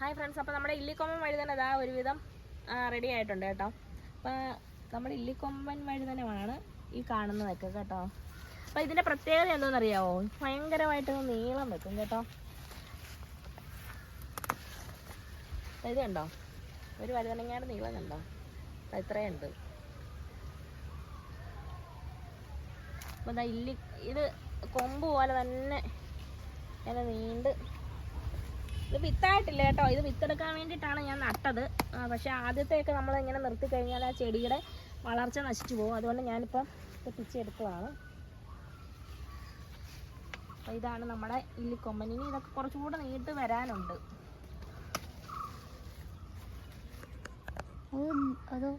Hi friends അപ്പോൾ നമ്മുടെ ഇല്ലിക്കൊമ്പൻ തന്നെ ഇതാ ഒരുവിധം റെഡി ആയിട്ടുണ്ട് കേട്ടോ. അപ്പോൾ നമ്മുടെ ഇല്ലിക്കൊമ്പൻ വഴുതനമാണ് ഈ കാണുന്നതൊക്കെ കേട്ടോ. അപ്പോൾ ഇതിന്റെ പ്രത്യേകത എന്താണെന്നറിയാവോ? ഭയങ്കരമായിട്ട് നീളം വെക്കും കേട്ടോ. ഇത് കണ്ടോ? ഒരു വഴുതനങ്ങയുടെ നീളം കണ്ടോ? ഇത്രയേ ഇത്രയുണ്ട്. അപ്പോൾ ദാ ഇല്ലി ഇത് കൊമ്പ് പോലെ തന്നെ ഇങ്ങനെ നീണ്ട് ഇത് വിത്തായിട്ടില്ല കേട്ടോ. ഇത് വിത്തെടുക്കാൻ വേണ്ടിയിട്ടാണ് ഞാൻ നട്ടത്. പക്ഷേ ആദ്യത്തെയൊക്കെ നമ്മൾ ഇങ്ങനെ നിർത്തി കഴിഞ്ഞാൽ ആ ചെടിയുടെ വളർച്ച നശിച്ചു പോകും. അതുകൊണ്ട് ഞാനിപ്പം ഇത് പിച്ചെടുത്തതാണ് അപ്പോൾ ഇതാണ് നമ്മുടെ ഇല്ലിക്കൊമ്പൻ ഇനി ഇതൊക്കെ കുറച്ചുകൂടെ നീട്ട് വരാനുണ്ട്. അതോ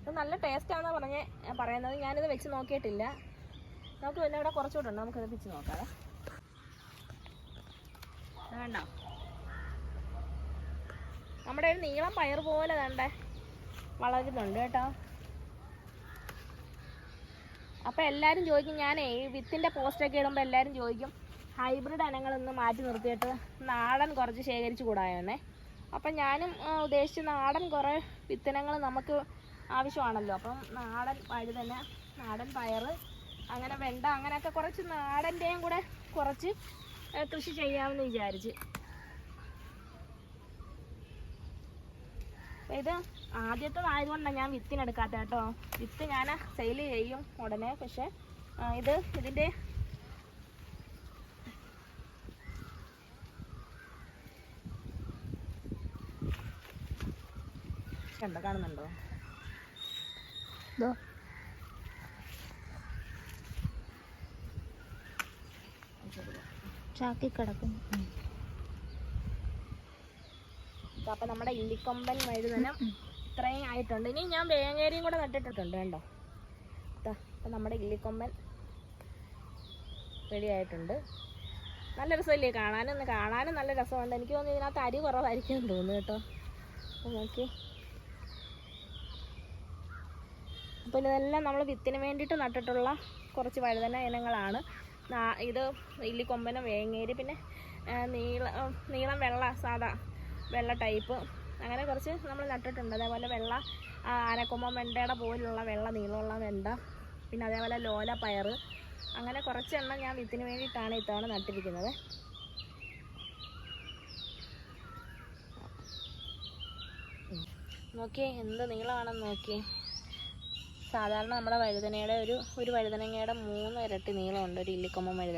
ഇത് നല്ല ടേസ്റ്റാണെന്ന് പറഞ്ഞ് പറയുന്നത്. ഞാനിത് വെച്ച് നോക്കിയിട്ടില്ല. നമുക്ക് പിന്നെ ഇവിടെ കുറച്ചുകൂടെ ഉണ്ട്. നമുക്കത് പിച്ച് നോക്കാം വേണ്ട നമ്മുടെ ഒരു നീളം പയർ പോലെ വേണ്ട വളരുന്നുണ്ട് കേട്ടോ. അപ്പോൾ എല്ലാരും ചോദിക്കും ഞാൻ പോസ്റ്റ് ഒക്കെ ഇടുമ്പോൾ എല്ലാവരും ചോദിക്കും ഹൈബ്രിഡ് ഇനങ്ങളൊന്ന് മാറ്റി നിർത്തിയിട്ട് നാടൻ കുറച്ച് ശേഖരിച്ച് കൂടായോന്നേ? അപ്പം ഞാനും ഉദ്ദേശിച്ച നാടൻ കുറേ വിത്തിനങ്ങൾ നമുക്ക് ആവശ്യമാണല്ലോ. അപ്പം നാടൻ വഴുതന നാടൻ പയർ അങ്ങനെ വെണ്ട അങ്ങനെയൊക്കെ കുറച്ച് നാടന്റെയും കൂടെ കുറച്ച് കൃഷി ചെയ്യാമെന്ന് വിചാരിച്ച്. ഇത് ആദ്യത്തേതായതുകൊണ്ടാണ് ഞാൻ വിത്തിനെടുക്കാത്ത കേട്ടോ. വിത്ത് ഞാൻ സെയിൽ ചെയ്യും ഉടനെ പക്ഷെ ഇത് ഇതിന്റെ കണ്ടോ കാണുന്നുണ്ടോ? ചാക്കി കിടക്കും അപ്പൊ നമ്മുടെ ഇല്ലിക്കൊമ്പൻ വഴുതനം ഇത്രയും ആയിട്ടുണ്ട്. ഇനി ഞാൻ വേങ്ങേരിയും കൂടെ നട്ടിട്ടിട്ടുണ്ട് കണ്ടോ? അപ്പം നമ്മുടെ ഇല്ലിക്കൊമ്പൻ റെഡി ആയിട്ടുണ്ട് നല്ല രസമല്ലേ കാണാനും? കാണാനും നല്ല രസമുണ്ട്. എനിക്ക് തോന്നുന്നു ഇതിനകത്ത് അരി കുറവായിരിക്കും എന്ന് തോന്നുന്നു കേട്ടോ. അപ്പോൾ നോക്കി. അപ്പോൾ ഇതെല്ലാം നമ്മൾ വിത്തിന് വേണ്ടിയിട്ട് നട്ടിട്ടുള്ള കുറച്ച് വഴുതന ഇനങ്ങളാണ്. ഇത് ഇല്ലിക്കൊമ്പനം വേങ്ങേരി പിന്നെ നീള നീളം വെള്ള സാധാ വെള്ള ടൈപ്പ്. അങ്ങനെ കുറച്ച് നമ്മൾ നട്ടിട്ടുണ്ട്. അതേപോലെ വെള്ള ആ, ആനക്കൊമ്പൻ വെണ്ടയുടെ പോലുള്ള വെള്ള നീളമുള്ള വെണ്ട. പിന്നെ അതേപോലെ ലോല പയർ. അങ്ങനെ കുറച്ച് എണ്ണം ഞാൻ വിത്തിന് വേണ്ടിയിട്ടാണ് ഇത്തവണ നട്ടിരിക്കുന്നത്. നോക്കിയേ എന്ത് നീളമാണെന്ന് നോക്കിയേ. സാധാരണ നമ്മുടെ വഴുതനയുടെ ഒരു ഒരു വഴുതനങ്ങയുടെ മൂന്ന് ഇരട്ടി നീളമുണ്ട് ഒരു ഇല്ലിക്കൊമ്പൻ വഴുതന